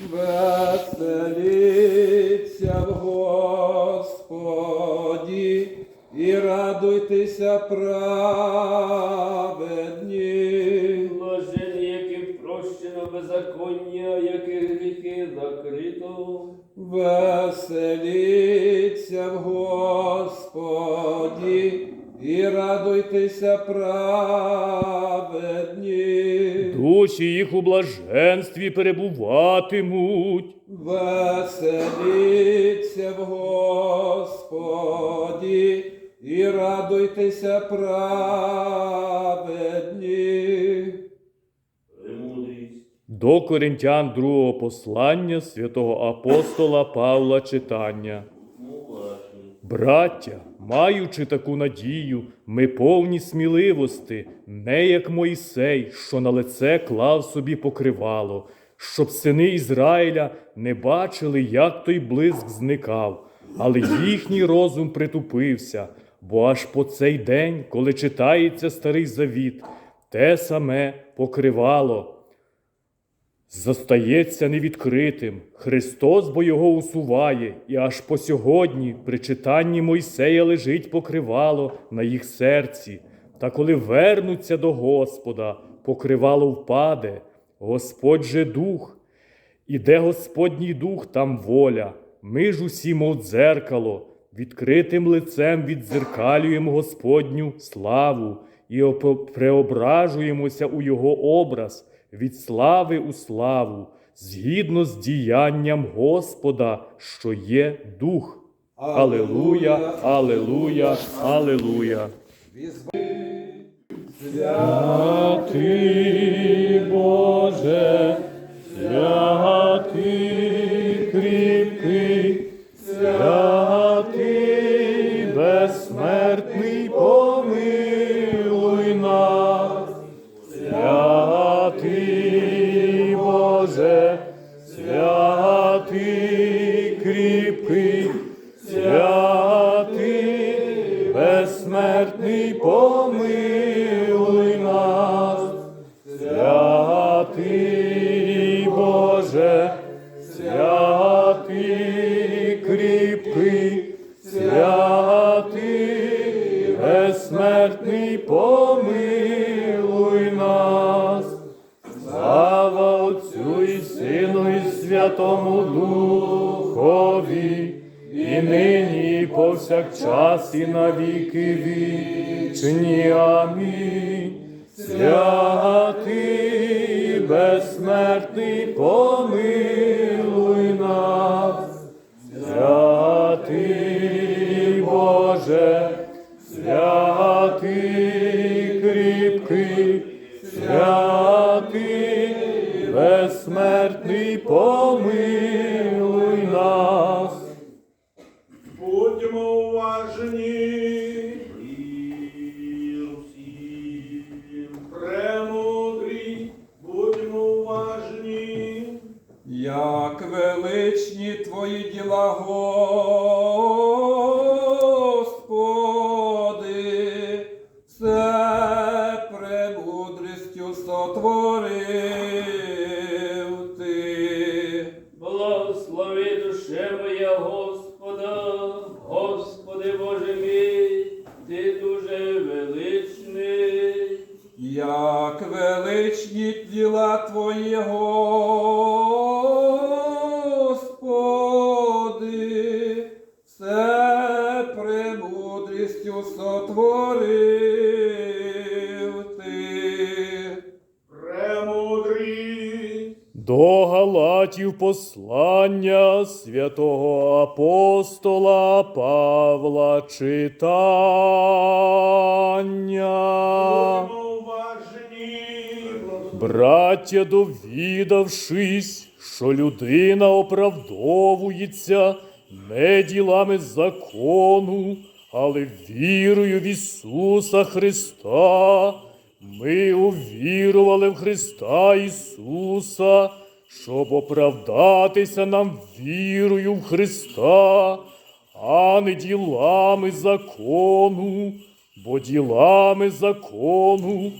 Веселіться в Господі і радуйтеся праведні. Душі їх у блаженстві перебуватимуть. Веселіться в Господі і радуйтеся праведні. До Коринтян другого послання святого апостола Павла читання. Браття, маючи таку надію, ми повні сміливости, не як Моїсей, що на лице клав собі покривало, щоб сини Ізраїля не бачили, як той блиск зникав, але їхній розум притупився, бо аж по цей день, коли читається старий завіт, те саме покривало зостається невідкритим. Христос бо його усуває, і аж по сьогодні при читанні Мойсея лежить покривало на їх серці. Та коли вернуться до Господа, покривало впаде, Господь же дух, і де Господній дух, там воля. Ми ж усі, мов дзеркало, відкритим лицем віддзеркалюємо Господню славу і преображуємося у Його образ від слави у славу, згідно з діянням Господа, що є дух. Алелуя, алелуя, алелуя. Святий безсмертний, помилуй нас. Слава Отцю і Сину і Святому Духові, і нині, і повсякчас, і на віки вічні. Амінь. Святий безсмертний, помилуй Як величні твої діла, Господи, все премудрістю сотворив ти. Благослови душе моя Господа, Господи Боже мій, ти дуже величний. Як величні послання святого апостола Павла читання. Браття, довідавшись, що людина оправдовується не ділами закону, але вірою в Ісуса Христа, ми увірували в Христа Ісуса, щоб оправдатися нам вірою в Христа, а не ділами закону, бо ділами закону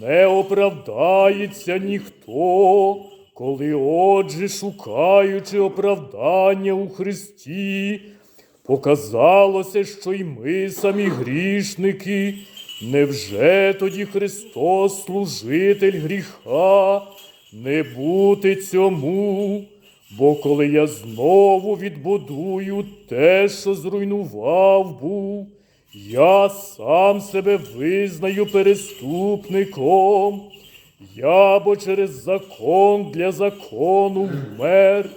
не оправдається ніхто, Коли, отже, шукаючи оправдання у Христі, показалося, що й ми самі грішники, невже тоді Христос служитель гріха? Не бути цьому, бо коли я знову відбудую те, що зруйнував був, я сам себе визнаю переступником. Я бо через закон для закону вмер,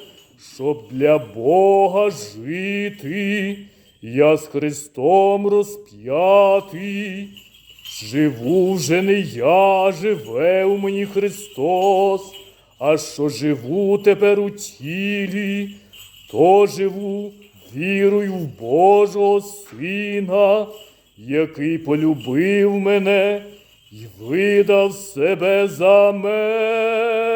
щоб для Бога жити, я з Христом розп'ятий. Живу вже не я, живе у мені Христос, а що живу тепер у тілі, то живу вірою в Божого Сина, який полюбив мене і видав себе за мене.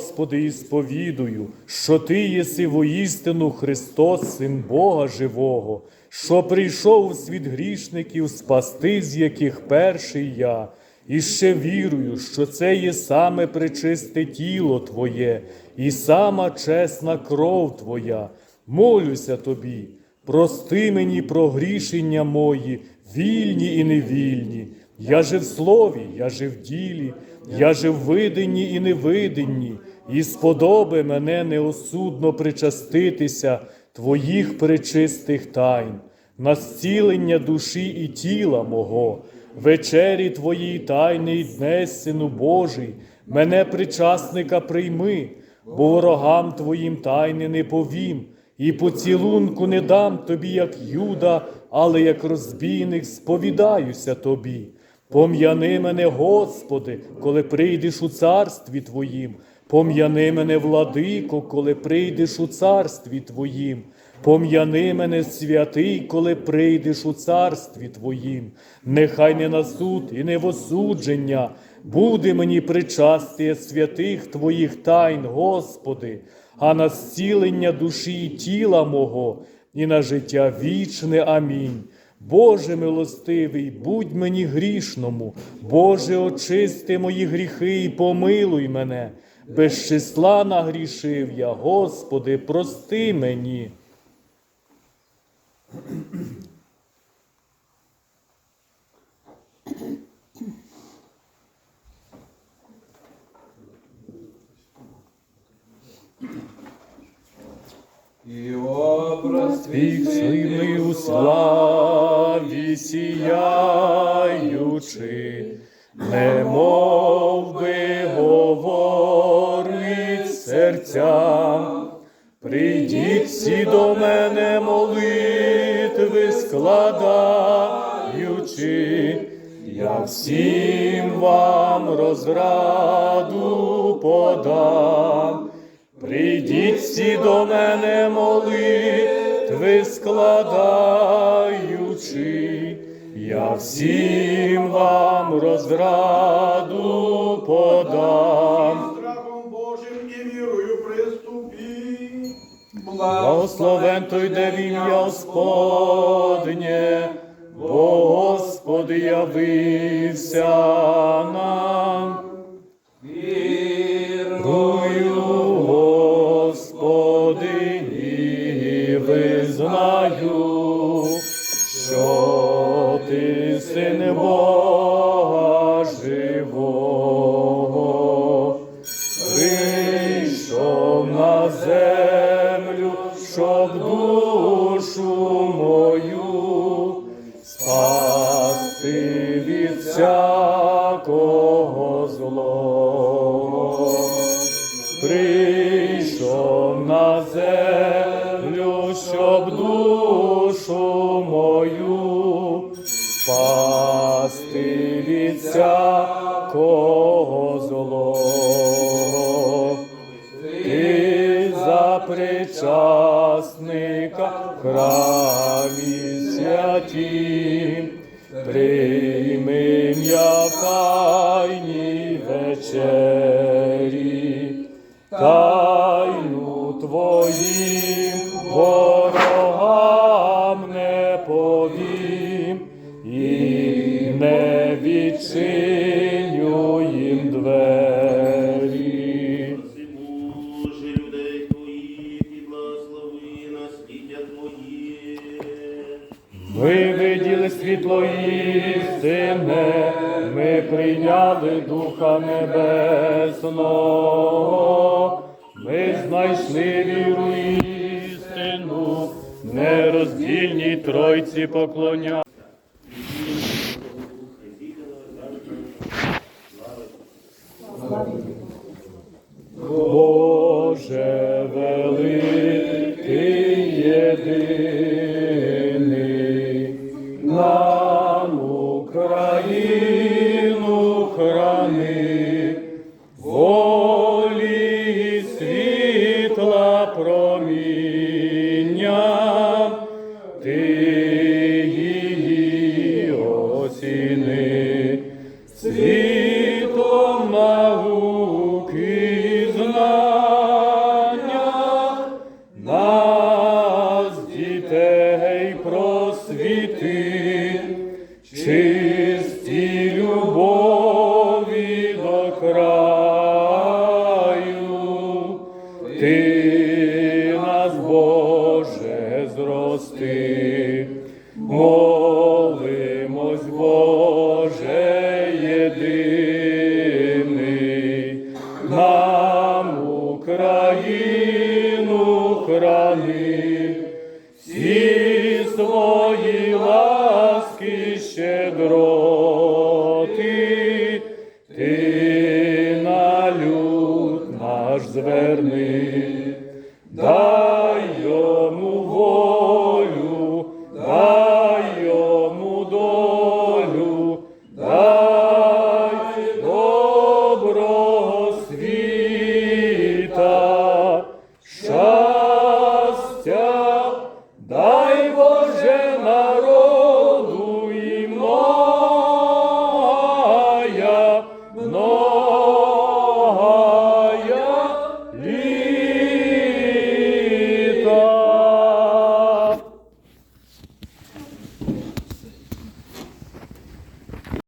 Господи, і сповідую, що Ти єси воістину Христос, Син Бога Живого, що прийшов у світ грішників спасти, з яких перший я. І ще вірую, що це є саме пречисте тіло Твоє і сама чесна кров Твоя. Молюся Тобі, прости мені прогрішення мої, вільні і невільні. Я же в слові, я же в ділі, я же в виденні і невиденні, і сподоби мене неосудно причаститися Твоїх пречистих тайн, на зцілення душі і тіла мого, вечері Твоїй тайний дне, Сину Божий, мене причасника прийми, бо ворогам Твоїм тайни не повім, і поцілунку не дам тобі, як Юда, але як розбійник сповідаюся тобі. Пом'яни мене, Господи, коли прийдеш у царстві Твоїм. Пом'яни мене, владико, коли прийдеш у царстві Твоїм. Пом'яни мене, святий, коли прийдеш у царстві Твоїм. Нехай не на суд і не в осудження. Буде мені причастя святих Твоїх тайн, Господи, а на зцілення душі і тіла мого, і на життя вічне. Амінь. Боже милостивий, будь мені грішному, Боже, очисти мої гріхи і помилуй мене. Без числа нагрішив я, Господи, прости мені. І образ Твій сильний молитви складаючи, я всім вам розраду подам. Прийдіть всі до мене молитви складаючи, я всім вам розраду подам. Благословен той, де в ім'я Господнє, бо Господь явився нам. Спасти від всякого злого. Ти за причасника в храмі святім, прийми м'якайні вечері, тайну твоїм ворогам не повім, відчиню їм двері. Боже, людей твоїх і благослови насліддя твоє. Ми виділи світло істине, ми прийняли Духа Небесного, ми знайшли віру істину, нероздільній Тройці поклоня. Храни, волі світла проміння, ти її осіни, світом науки знання, нас, дітей, просвіти, чисті всі свої ласки щедроти, ти на.